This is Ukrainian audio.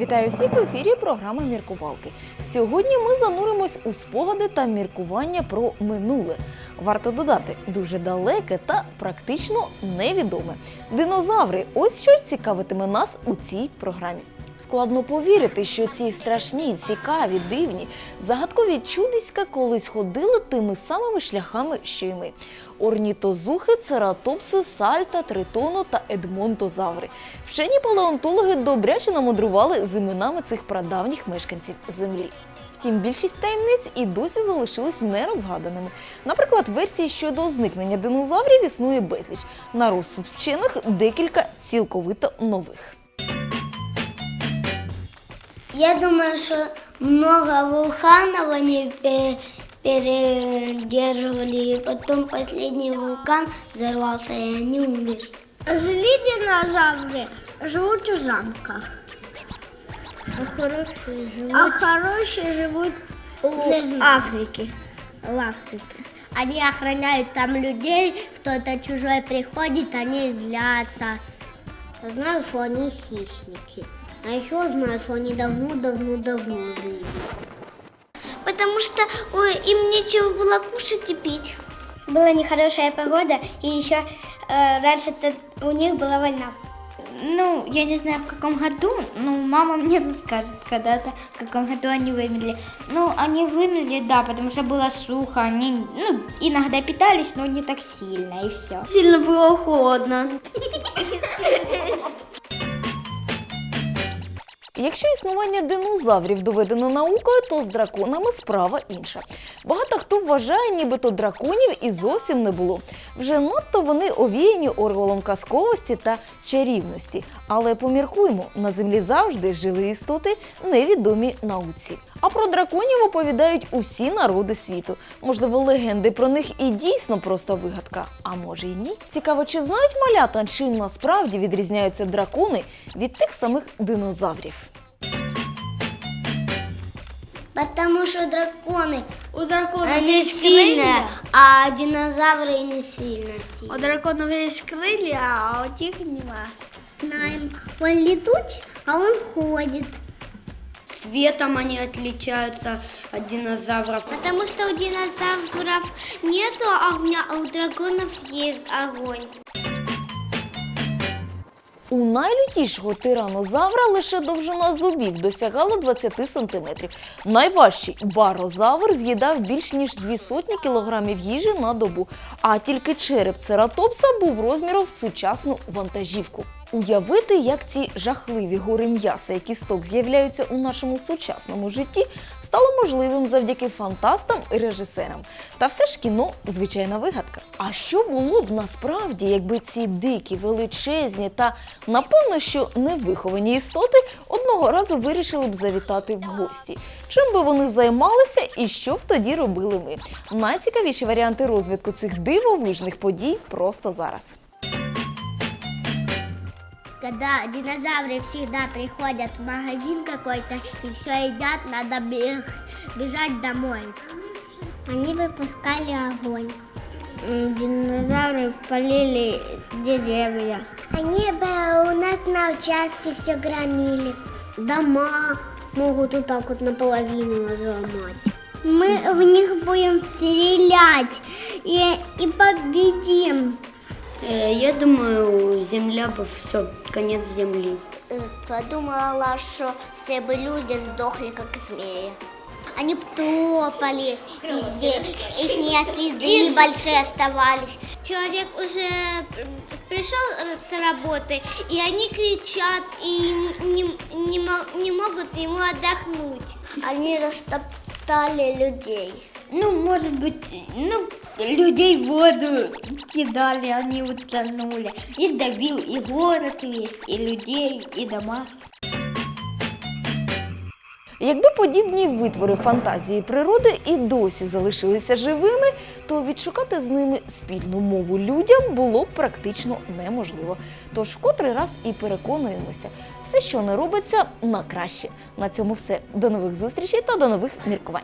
Вітаю всіх в ефірі програми Міркувалки. Сьогодні ми зануримось у спогади та міркування про минуле. Варто додати дуже далеке та практично невідоме. Динозаври ось що цікавитиме нас у цій програмі. Складно повірити, що ці страшні, цікаві, дивні, загадкові чудиська колись ходили тими самими шляхами, що й ми. Орнітозухи, цератопси, сальта, тритоно та едмонтозаври. Вчені палеонтологи добряче намудрували з іменами цих прадавніх мешканців землі. Втім, більшість таємниць і досі залишились нерозгаданими. Наприклад, версій щодо зникнення динозаврів існує безліч. На розсуд вчених декілька цілковито нових. Я думаю, что много вулканов они пе- передерживали, и потом последний вулкан взорвался, и они умерли. Злі динозаври живуть у замках, А хорошие живут. а хороші живуть у в Африки. в Африці. Они охраняют там людей, кто-то чужой приходит, они злятся. Знаю, что они хищники. А еще знаю, что они давно-давно-давно жили. Потому что ой, им нечего было кушать и пить. Была нехорошая погода, и еще э, раньше у них была война. Ну, я не знаю, в каком году, но мама мне расскажет когда-то, в каком году они вымерли. Ну, они вымерли, да, потому что было сухо, они, ну, иногда питались, но не так сильно, и все. Сильно було холодно. Якщо існування динозаврів доведено наукою, то з драконами справа інша. Багато хто вважає, нібито драконів і зовсім не було. Вже надто вони овіяні орволом казковості та чарівності. Але поміркуймо, на землі завжди жили істоти, невідомі науці. А про драконів оповідають усі народи світу. Можливо, легенди про них і дійсно просто вигадка. А може й ні. Цікаво, чи знають малята, чим насправді відрізняються дракони від тих самих динозаврів. Потому что драконы, У драконів они є сильные, крилля. а динозавры не сильно У сильные. драконів є крилля, а у тих нема. Знаем, он летуч, а он ходит. Цветом они отличаются от динозавров. Потому что у динозавров нету огня, а у драконов есть огонь. У найлютішого тиранозавра лише довжина зубів досягала 20 сантиметрів. Найважчий барозавр з'їдав більш ніж дві сотні кілограмів їжі на добу, а тільки череп цератопса був розміром з сучасну вантажівку. Уявити, як ці жахливі гори м'яса і кісток з'являються у нашому сучасному житті, стало можливим завдяки фантастам і режисерам. Та все ж кіно звичайна вигадка. А що було б насправді, якби ці дикі, величезні та напевно, що невиховані істоти одного разу вирішили б завітати в гості? Чим би вони займалися і що б тоді робили ми? Найцікавіші варіанти розвитку цих дивовижних подій просто зараз. Когда динозавры всегда приходят в магазин какой-то и все едят, надо бежать домой. Они выпускали огонь. Динозаври полили деревья. Они бы у нас на участке все громили. Дома могут вот так вот наполовину взломать. Мы в них будем стрелять и, и победим. Э, Я думаю, Земля бы все, конец Земли. Подумала, что все бы люди сдохли, как змеи. Они топали везде, их следы большие оставались. Человек уже пришел с работы, и они кричат и не, не, не могут ему отдохнуть. Они растоптали людей. Ну, может быть, ну, людей в воду кидали, они утонули. И добил и город весь, и людей, и дома. Якби подібні витвори фантазії природи і досі залишилися живими, то відшукати з ними спільну мову людям було б практично неможливо. Тож вкотрий раз і переконуємося, все, що не робиться, на краще. На цьому все. До нових зустрічей та до нових міркувань.